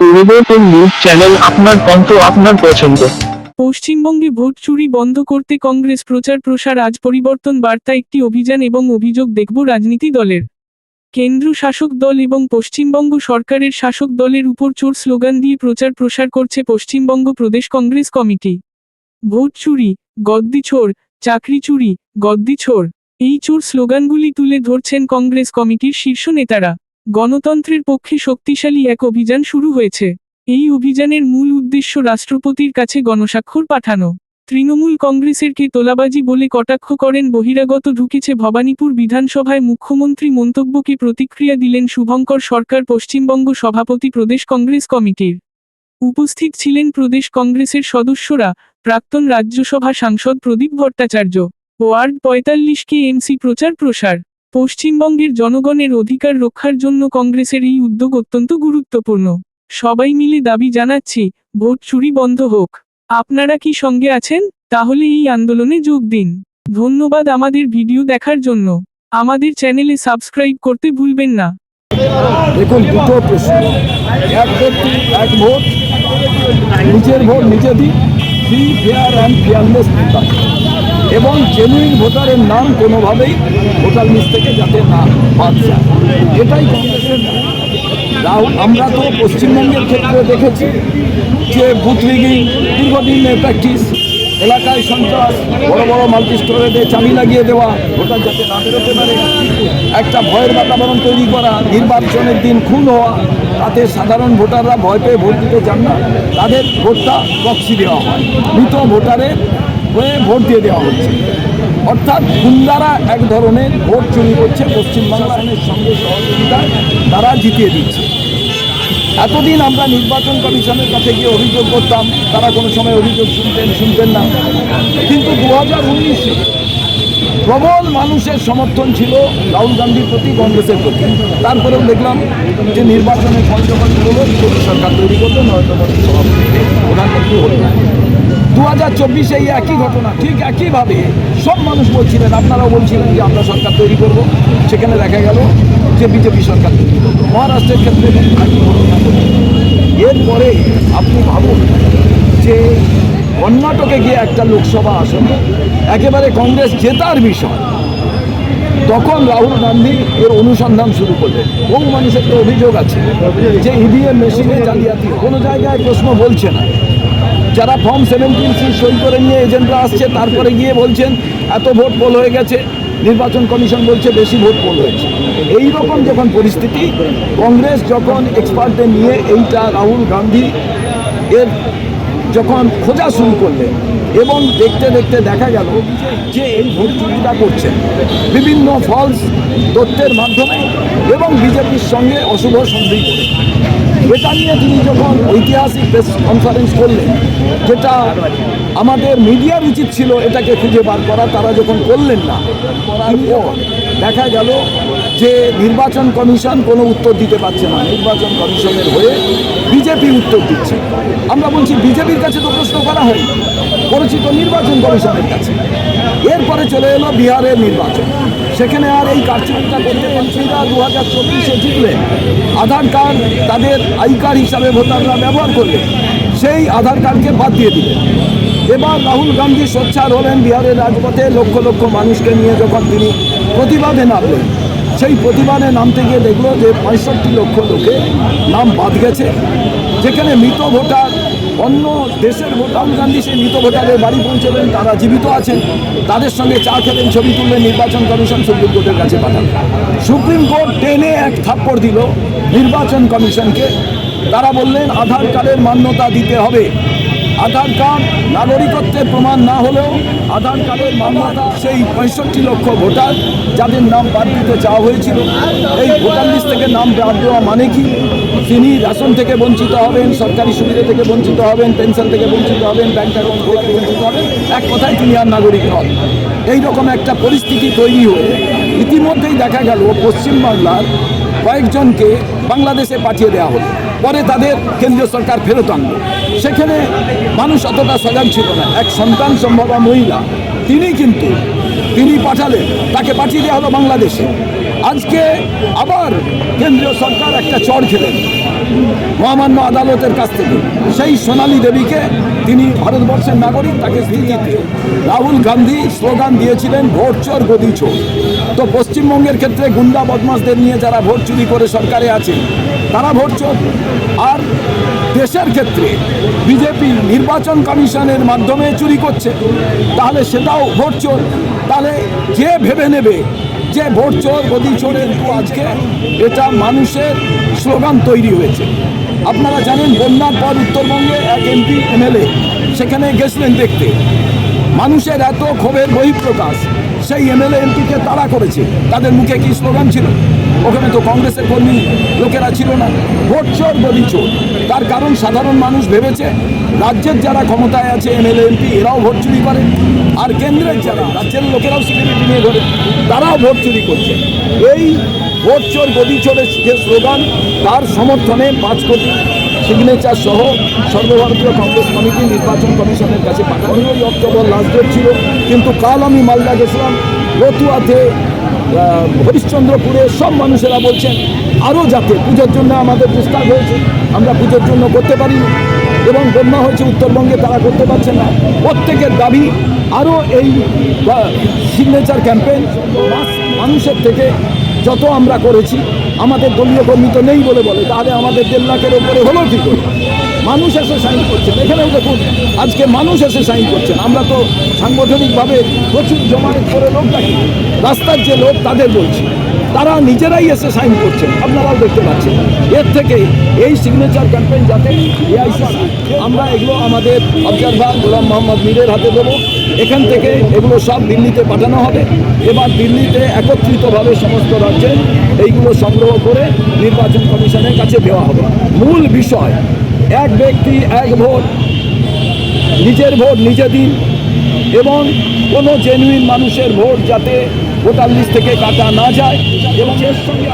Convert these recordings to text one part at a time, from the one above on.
পরিবর্তন news channel আপনার কণ্ঠ আপনার পছন্দ। পশ্চিমবঙ্গে ভোট চুরি বন্ধ করতে কংগ্রেস প্রচার প্রসার আজ পরিবর্তন বার্তা একটি অভিযান এবং অভিযোগ দেখব রাজনীতি দলের। কেন্দ্র শাসক দল এবং পশ্চিমবঙ্গ সরকারের শাসক দলের উপর চোর স্লোগান দিয়ে প্রচার প্রসার করছে পশ্চিমবঙ্গ প্রদেশ কংগ্রেস কমিটি। ভোট চুরি, গদ্দি চোর, চাকরি চুরি, গদ্দি চোর, এই চোর স্লোগানগুলি তুলে ধরছেন কংগ্রেস কমিটির শীর্ষ নেতারা। গণতন্ত্রের পক্ষে শক্তিশালী এক অভিযান শুরু হয়েছে। এই অভিযানের মূল উদ্দেশ্য রাষ্ট্রপতির কাছে গণস্বাক্ষর পাঠানো। তৃণমূল কংগ্রেসের কে তোলাবাজি বলে কটাক্ষ করেন বহিরাগত ঢুকেছে ভবানীপুর বিধানসভায় মুখ্যমন্ত্রী মন্তব্যকে প্রতিক্রিয়া দিলেন শুভঙ্কর সরকার পশ্চিমবঙ্গ সভাপতি প্রদেশ কংগ্রেস কমিটির। উপস্থিত ছিলেন প্রদেশ কংগ্রেসের সদস্যরা, প্রাক্তন রাজ্যসভা সাংসদ প্রদীপ ভট্টাচার্য ওয়ার্ড পঁয়তাল্লিশ কে এমসি প্রচার প্রসার। পশ্চিমবঙ্গের জনগণের অধিকার রক্ষার জন্য কংগ্রেসের এই উদ্যোগ অত্যন্ত গুরুত্বপূর্ণ। সবাই মিলে দাবি জানাচ্ছি, ভোট চুরি বন্ধ হোক। আপনারা কি সঙ্গে আছেন? তাহলে এই আন্দোলনে যোগ দিন। ধন্যবাদ আমাদের ভিডিও দেখার জন্য। আমাদের চ্যানেলে সাবস্ক্রাইব করতে ভুলবেন না। দেখুন, দুটো প্রশ্ন। এক ব্যক্তি এক ভোট? নিজের ভোট নিজে দিই। ফেয়ার অ্যান্ড নির্বাচন। এবং জেনুইন ভোটারের নাম কোনোভাবেই ভোটার লিস্ট থেকে যাতে না বাদ যায়। এটাই কংগ্রেসের রাহুল, আমরা তো পশ্চিমবঙ্গের ক্ষেত্রে দেখেছি যে বুথ রিগিং দীর্ঘদিনের প্র্যাকটিস এলাকায় সন্ত্রাস, বড় বড় মাল্টি স্টোরেজে চাবি লাগিয়ে দেওয়া ভোটার যাতে না বেরোতে পারে। একটা ভয়ের বাতাবরণ তৈরি করা, নির্বাচনের দিন খুন হওয়া, তাতে সাধারণ ভোটাররা ভয় পেয়ে ভোট দিতে চান না। তাদের ভোটটা প্রক্সি দেওয়া হয়। মৃত ভোটারের ভোট দিয়ে দেওয়া হচ্ছে। অর্থাৎ গুন্ডারা এক ধরনের ভোট চুরি করছে, পশ্চিমবাংলার সঙ্গে সহযোগিতায় তারা জিতিয়ে দিচ্ছে। এতদিন আমরা নির্বাচন কমিশনের কাছে গিয়ে অভিযোগ করতাম, তারা কোনো সময় অভিযোগ শুনতেন শুনতেন না। কিন্তু দু হাজার উনিশে প্রবল মানুষের সমর্থন ছিল রাহুল গান্ধীর প্রতি, কংগ্রেসের প্রতি। তারপরেও দেখলাম যে নির্বাচনের পঞ্চমী হলো, বিজেপি সরকার তৈরি করল, নরেন্দ্র মোদী সভাপতি হলো দু হাজার চব্বিশে এই একই ঘটনা, ঠিক একইভাবে সব মানুষ বলছিলেন, আপনারাও বলছিলেন যে আমরা সরকার তৈরি করব। সেখানে দেখা গেল যে বিজেপি সরকার তৈরি করব। মহারাষ্ট্রের ক্ষেত্রে। এরপরে আপনি ভাবুন যে কর্ণাটকে গিয়ে একটা লোকসভা আসন, একেবারে কংগ্রেস জেতার বিষয়। তখন রাহুল গান্ধী এর অনুসন্ধান শুরু করলেন। বহু মানুষের তো অভিযোগ আছে যে ইভিএম মেশিনে জালিয়াতি, কোনো জায়গায় প্রশ্ন বলছে না। যারা ফর্ম সেভেন্টিন সি সই করে নিয়ে এজেন্টরা আসছে, তারপরে গিয়ে বলছেন, এত ভোট পোল হয়ে গেছে। নির্বাচন কমিশন বলছে, বেশি ভোট পোল হয়েছে। এই রকম যখন পরিস্থিতি, কংগ্রেস যখন এক্সপার্টদের নিয়ে এইটা রাহুল গান্ধী এর যখন খোঁজা শুরু করলেন এবং দেখতে দেখতে দেখা গেল যে এই ভোট চুরিটা করছেন বিভিন্ন ফলস তথ্যের মাধ্যমে এবং বিজেপির সঙ্গে অশুভ সন্ধি করে এটা নিয়ে তিনি যখন ঐতিহাসিক প্রেস কনফারেন্স করলেন, যেটা আমাদের মিডিয়ার উচিত ছিল এটাকে খুঁজে বার করা, তারা যখন করলেন না করার পর দেখা গেল যে নির্বাচন কমিশন কোনো উত্তর দিতে পারছে না। নির্বাচন কমিশনের হয়ে বিজেপি উত্তর দিচ্ছে। আমরা বলছি, বিজেপির কাছে তো প্রশ্ন করা হয় করেছি তো নির্বাচন কমিশনের কাছে। এরপরে চলে এলো বিহারের নির্বাচন। সেখানে আর এই কারচুপিটা করতে মন্ত্রীরা দু হাজার চব্বিশে জিতলেন আধার কার্ড তাদের আই কার্ড হিসাবে ভোটাররা ব্যবহার করলেন সেই আধার কার্ডকে বাদ দিয়ে দিলেন এবার রাহুল গান্ধী সোচ্চার হলেন বিহারের রাজপথে লক্ষ লক্ষ মানুষকে নিয়ে যখন তিনি প্রতিবাদে নামলেন, সেই প্রতিবাদে নামতে গিয়ে দেখল যে পঁয়ষট্টি লক্ষ লোকে নাম বাদ গেছে। যেখানে মৃত ভোটার অন্য দেশের ভোট, রাহুল গান্ধী সেই মৃত ভোটারের বাড়ি পৌঁছলেন তারা জীবিত আছেন, তাদের সঙ্গে চা খেলেন, ছবি তুললেন, নির্বাচন কমিশন সুপ্রিম কোর্টের কাছে পাঠান। সুপ্রিম কোর্ট টেনে এক থাপ্পড় দিল নির্বাচন কমিশনকে। তারা বললেন, আধার কার্ডের মান্যতা দিতে হবে। আধার কার্ড নাগরিকত্বের প্রমাণ না হলেও আধার কার্ডের মান্যতা সেই পঁয়ষট্টি লক্ষ ভোটার, যাদের নাম বাদ দিতে চাওয়া হয়েছিল। এই ভোটার লিস্ট থেকে নাম বাদ দেওয়া মানে কি? তিনি রাশন থেকে বঞ্চিত হবেন, সরকারি সুবিধা থেকে বঞ্চিত হবেন, পেনশন থেকে বঞ্চিত হবেন ব্যাংক অ্যাকাউন্ট থেকে বঞ্চিত হবেন, এক কথায় তিনি আর নাগরিক নন। এই রকম একটা পরিস্থিতি তৈরি হয়ে ইতিমধ্যেই দেখা গেল পশ্চিমবাংলার কয়েকজনকে বাংলাদেশে পাঠিয়ে দেওয়া হলো। পরে তাদের কেন্দ্রীয় সরকার ফেরত আনলো। সেখানে মানুষ অতটা সজাগ ছিল না। এক সন্তান সম্ভবা মহিলা, তিনি কিন্তু, তিনি পাঠালেন, তাকে পাঠিয়ে দেওয়া হলো বাংলাদেশে। আজকে আবার কেন্দ্রীয় সরকার একটা চর খেলেন। মহামান্য আদালতের কাছ থেকে। সেই সোনালী দেবীকে তিনি ভারতবর্ষের নাগরিক, তাকে রাহুল গান্ধী স্লোগান দিয়েছিলেন, ভোট চোর, গদি চোর। তো পশ্চিমবঙ্গের ক্ষেত্রে গুন্ডা বদমাসদের নিয়ে যারা ভোট চুরি করে সরকারে আছে, তারা ভোট চোর। আর দেশের ক্ষেত্রে বিজেপি নির্বাচন কমিশনের মাধ্যমে চুরি করছে, তাহলে সেটাও ভোট চোর। তাহলে যে ভেবে নেবে যে ভোট চোর গদি চোরের আজকে, এটা মানুষের স্লোগান তৈরি হয়েছে। আপনারা জানেন, বন্যার পর উত্তরবঙ্গে এক এমপি, এমএলএ, সেখানে গেছিলেন দেখতে। মানুষের এত ক্ষোভের বহিঃপ্রকাশ, সেই এমএলএ এমপিকে তাড়া করেছে। তাদের মুখে কি স্লোগান ছিল? ওখানে তো কংগ্রেসের কর্মী লোকেরা ছিল না। ভোট চোর গদি চোর। তার কারণ সাধারণ মানুষ ভেবেছে রাজ্যের যারা ক্ষমতায় আছে এমএলএ এমপি এরাও ভোট চুরি করে। আর কেন্দ্রের যারা, রাজ্যের লোকেরাও সিকিউরিটি নিয়ে ঘরে তারাও ভোট চুরি করছে। এই ভোট চোর গদি চোরের যে স্লোগান, তার সমর্থনে পাঁচ কোটি সিগনেচার সহ সর্বভারতীয় কংগ্রেস কমিটি নির্বাচন কমিশনের কাছে পনেরোই অক্টোবর লাস্ট ডেট ছিল। কিন্তু কাল আমি মালদা গেছিলাম। রতুয়াতে হরিশ্চন্দ্রপুরে সব মানুষেরা বলছেন আরও যাতে, পুজোর জন্য আমাদের ডিস্টার্ব হয়েছে। আমরা পুজোর জন্য করতে পারিনি। এবং বন্যা হয়েছে উত্তরবঙ্গে তারা করতে পারছেন না। প্রত্যেকের দাবি, আরও এই সিগনেচার ক্যাম্পেইন মানুষের থেকে যত আমরা করেছি, আমাদের দলীয় কর্মী তো নেই বলে বলে, তাহলে আমাদের দেড় লাখের ওপরে হলো কি করে? মানুষ এসে সাইন করছেন এখানেও দেখুন, আজকে মানুষ এসে সাইন করছেন আমরা তো সাংগঠনিকভাবে প্রচুর জমায়েত করে লোক ডাকি রাস্তার যে লোক তাদের বলছি। তারা নিজেরাই এসে সাইন করছেন। আপনারাও দেখতে পাচ্ছেন। এর থেকে এই সিগনেচার ক্যাম্পেইন যাতে আমরা এগুলো আমাদের অবজারভার গোলাম মোহাম্মদ মীরের হাতে দেবো। এখান থেকে এগুলো সব দিল্লিতে পাঠানো হবে। এবার দিল্লিতে একত্রিতভাবে সমস্ত রাজ্যে এইগুলো সংগ্রহ করে নির্বাচন কমিশনের কাছে দেওয়া হবে। মূল বিষয়, এক ব্যক্তি, এক ভোট, নিজের ভোট নিজে দিন এবং কোনো জেনুইন মানুষের ভোট যাতে ভোটার লিস্ট থেকে কাটা না যায় এবং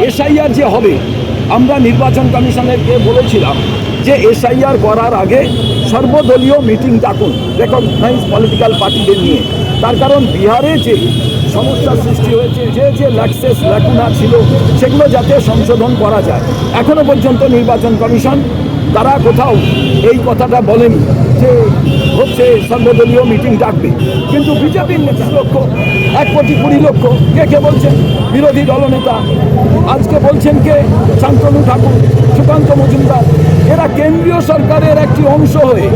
এসআইআর যে হবে, আমরা নির্বাচন কমিশনেরকে বলেছিলাম যে এসআইআর করার আগে সর্বদলীয় মিটিং ডাকুন রেকগনাইজ পলিটিক্যাল পার্টিদের নিয়ে। তার কারণ বিহারে যে সমস্যার সৃষ্টি হয়েছে, যে যে ল্যাক্সেস ল্যাকুনা ছিল, সেগুলো যাতে সংশোধন করা যায়। এখনও পর্যন্ত নির্বাচন কমিশন তারা কোথাও এই কথাটা বলেনি যে হচ্ছে সর্বদলীয় মিটিং ডাকবে। কিন্তু বিজেপির নেতা লক্ষ এক কোটি কুড়ি লক্ষ, কে কে বলছেন? বিরোধী দলনেতা আজকে বলছেন কে? শান্তনু ঠাকুর, সুকান্ত মজুমদার। এরা কেন্দ্রীয় সরকারের একটি অংশ হয়ে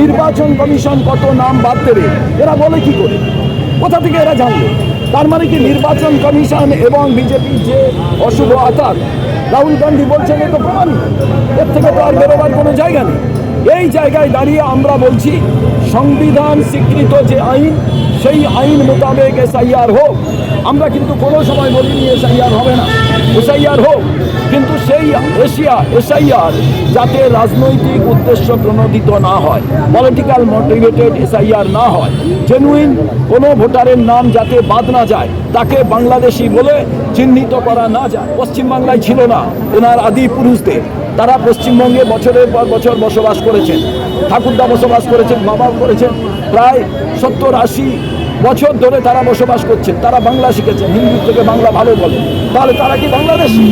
নির্বাচন কমিশন কত নাম বাদ দেবে এরা বলে কি করে? কোথা থেকে এরা জানবে তার মানে কি নির্বাচন কমিশন এবং বিজেপির যে অশুভ আতাত রাহুল গান্ধী বলছেন, এ তো প্রমাণ এর থেকে তো আর বেরোবার কোনো জায়গা নেই। এই জায়গায় দাঁড়িয়ে আমরা বলছি, সংবিধান স্বীকৃত যে আইন, সেই আইন মোতাবেক এসআইআর হোক। আমরা কিন্তু কোনো সময় বলিনি এসআইআর হবে না। এসআইআর হোক। সেই এশিয়া, এসআইআর যাতে রাজনৈতিক উদ্দেশ্য প্রণোদিত না হয় পলিটিক্যাল মোটিভেটেড এসআইআর না হয় জেনুইন কোনো ভোটারের নাম যাতে বাদ না যায়, তাকে বাংলাদেশি বলে চিহ্নিত করা না যায়। পশ্চিমবাংলায় ছিল না ওনার আদি পুরুষদের। তারা পশ্চিমবঙ্গে বছরের পর বছর বসবাস করেছেন। ঠাকুরদা বসবাস করেছেন, বাবাও করেছেন। প্রায় সত্তর আশি বছর ধরে তারা বসবাস করছেন তারা বাংলা শিখেছেন হিন্দি থেকে বাংলা ভালো বলে। তাহলে তারা কি বাংলাদেশি?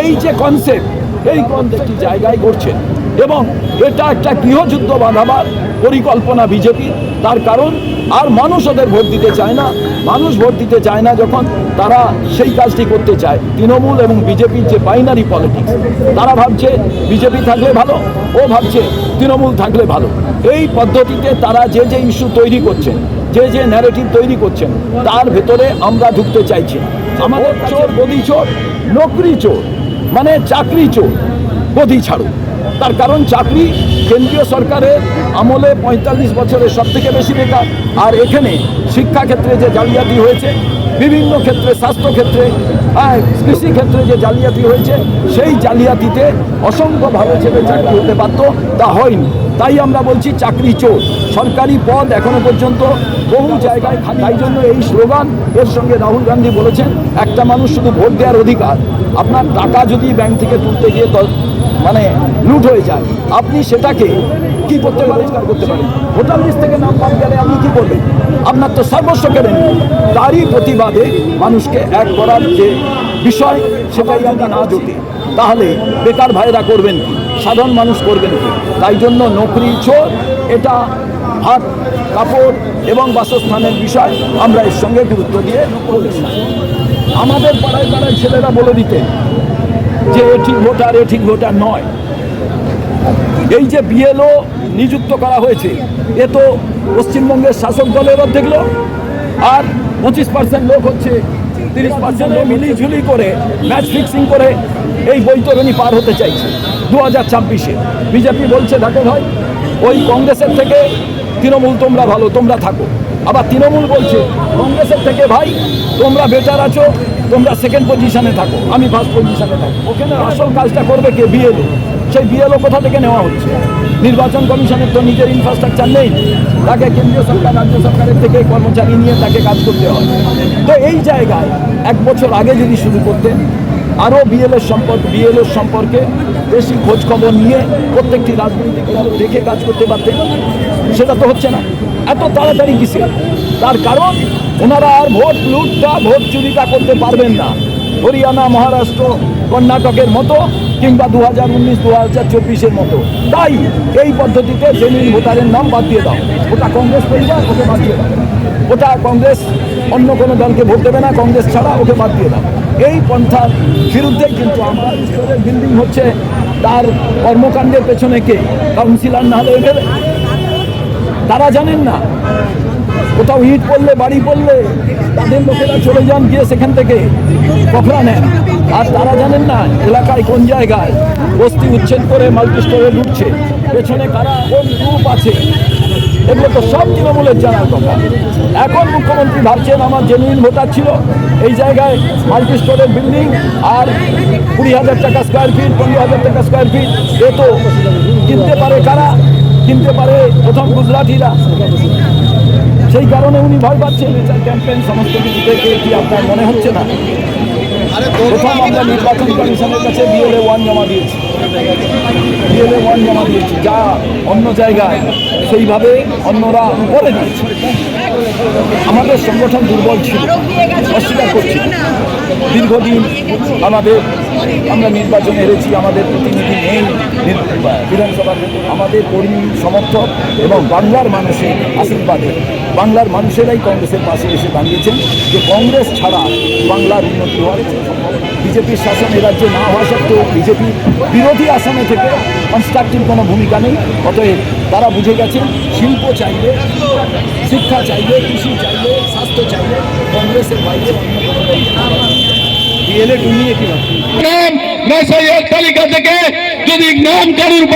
এই যে কনসেপ্ট এই কনসেপ্টটি জায়গায় করছেন এবং এটা একটা গৃহযুদ্ধ বাঁধাবার পরিকল্পনা বিজেপি, তার কারণ আর মানুষ ওদের ভোট দিতে চায় না। মানুষ ভোট দিতে চায় না যখন তারা সেই কাজটি করতে চায়। তৃণমূল এবং বিজেপির যে বাইনারি পলিটিক্স তারা ভাবছে বিজেপি থাকলে ভালো, ও ভাবছে তৃণমূল থাকলে ভালো। এই পদ্ধতিতে তারা যে যে ইস্যু তৈরি করছেন যে যে ন্যারেটিভ তৈরি করছেন, তার ভেতরে আমরা ঢুকতে চাইছি। আমাদের চোর গদি চোর, নকরি চোর মানে চাকরি চোর গদি ছাড়ুন তার কারণ চাকরি কেন্দ্রীয় সরকারের আমলে পঁয়তাল্লিশ বছরের সব থেকে বেশি বেকার আর এখানে শিক্ষাক্ষেত্রে যে জালিয়াতি হয়েছে বিভিন্ন ক্ষেত্রে স্বাস্থ্যক্ষেত্রে হ্যাঁ, কৃষি যে জালিয়াতি হয়েছে সেই জালিয়াতিতে অসংখ্যভাবে ছেলে চাকরি হতে পারত তা হয়নি। তাই আমরা বলছি চাকরি চোর। সরকারি পদ এখনও পর্যন্ত বহু জায়গায় তাই জন্য এই স্লোগান এর সঙ্গে রাহুল গান্ধী বলেছেন একটা মানুষ শুধু ভোট দেওয়ার অধিকার। আপনার টাকা যদি ব্যাংক থেকে তুলতে গিয়ে মানে লুট হয়ে যায়। আপনি সেটাকে কি করতে রোজগার করতে পারেন। ভোটার লিস্ট থেকে নাম বাদ গেলে আপনি কি করবেন? আপনার তো সর্বস্ব কেড়ে নিন তারই প্রতিবাদে মানুষকে এক করার যে বিষয়, সেটাই আমরা না জোটে। তাহলে বেকার ভাইরা করবেন কি? সাধারণ মানুষ করবেন কি? তাই জন্য নকরি, চোর, এটা ভাত কাপড় এবং বাসস্থানের বিষয় আমরা এর সঙ্গে গুরুত্ব দিয়ে আমাদের পাড়ায় পাড়ায় ছেলেরা বলে দিতেন যে এ ঠিক ভোটার, এ ঠিক ভোটার নয়। এই যে বিএলও নিযুক্ত করা হয়েছে, এ তো পশ্চিমবঙ্গের শাসক দলের অর্ধেক লোক, আর পঁচিশ পার্সেন্ট লোক হচ্ছে তিরিশ পার্সেন্ট মিলিঝুলি করে ম্যাচ ফিক্সিং করে এই বৈতরণী পার হতে চাইছে দু হাজার ছাব্বিশে। বিজেপি বলছে দেখো ভাই, ওই কংগ্রেসের থেকে তৃণমূল তোমরা ভালো, তোমরা থাকো। আবার তৃণমূল বলছে, কংগ্রেসের থেকে ভাই, তোমরা বেটার আছো তোমরা সেকেন্ড পজিশনে থাকো, আমি ফার্স্ট পজিশনে থাকো ওখানে আসল কাজটা করবে কে? বিএলও সেই বিএলও কোথা থেকে নেওয়া হচ্ছে? নির্বাচন কমিশনের তো নিজের ইনফ্রাস্ট্রাকচার নেই। তাকে কেন্দ্রীয় সরকার, রাজ্য সরকারের থেকে কর্মচারী নিয়ে তাকে কাজ করতে হয়। তো এই জায়গায় এক বছর আগে যদি শুরু করতেন আরও বিএলএর সম্পর্ক বিএলওর সম্পর্কে বেশি খোঁজ খবর নিয়ে প্রত্যেকটি রাজনৈতিক দল দেখে কাজ করতে পারতেন। সেটা তো হচ্ছে না। এত তাড়াতাড়ি কিসে তার কারণ ওনারা আর ভোট লুটটা, ভোট চুরিটা করতে পারবেন না। হরিয়ানা, মহারাষ্ট্র, কর্ণাটকের মতো কিংবা দু হাজার উনিশ দু হাজার চব্বিশের মতো। তাই এই পদ্ধতিতে জেনুইন ভোটারের নাম বাদ দিয়ে দাও। ওটা কংগ্রেস পরিবার, ওকে বাদ দিয়ে দাও। ওটা কংগ্রেস, অন্য কোনো দলকে ভোট দেবে না, কংগ্রেস ছাড়া ওকে বাদ দিয়ে দাও। এই পন্থার বিরুদ্ধেই কিন্তু আমার বিল্ডিং হচ্ছে তার কর্মকাণ্ডের পেছনে কে? কাউন্সিলর না হলে তারা জানেন না। কোথাও ইট পড়লে, বাড়ি পড়লে, তাদের লোকেরা চলে যান গিয়ে সেখান থেকে কখরা নেন। আর তারা জানেন না এলাকায় কোন জায়গায় বস্তি উচ্ছেদ করে মাল্টি স্টোরে লুটছে পেছনে কারা কোন গ্রুপ আছে। এগুলো তো সব তৃণমূলের জানার কথা। এখন মুখ্যমন্ত্রী ভাবছেন আমার জেনুইন ভোটার ছিল, এই জায়গায় মাল্টি স্টোরের বিল্ডিং আর কুড়ি হাজার টাকা স্কোয়ার ফিট পনেরো হাজার টাকা স্কোয়ার ফিট এ তো কিনতে পারে কারা? কিনতে পারে প্রথম গুজরাটিরা। সেই কারণে উনি ভয় পাচ্ছেন বিচার ক্যাম্পেইন সমস্ত কিছু থেকে কি আপনার মনে হচ্ছে না? প্রথম আমরা নির্বাচন কমিশনের কাছে বিএলএ ওয়ান জমা দিয়েছি। বিএলএ ওয়ান জমা দিয়েছি। যা অন্য জায়গায় সেইভাবে অন্যরা বলে দিয়েছে। আমাদের সংগঠন দুর্বল ছিল। অস্বীকার করছি। দীর্ঘদিন আমাদের, আমরা নির্বাচনে হেরেছি, আমাদের প্রতিনিধি নেই বিধানসভার আমাদের কর্মী, সমর্থক এবং বাংলার মানুষের আশীর্বাদে, বাংলার মানুষেরাই কংগ্রেসের পাশে এসে দাঁড়িয়েছেন। যে কংগ্রেস ছাড়া বাংলার উন্নতি হওয়ার বিজেপির শাসন রাজ্যে না হওয়া সত্ত্বেও বিজেপি বিরোধী আসামে থেকে কনস্ট্রাকটিভ কোনো ভূমিকা নেই। অতএব তারা বুঝে গেছেন, শিল্প চাইলে, শিক্ষা চাইলে, কৃষি চাইলে, স্বাস্থ্য চাইলে কংগ্রেসের বাইরে অন্য কোনো বিএলএ ডুমিয়ে কি নাম না এক তালিকা থেকে যদি নাম কারুর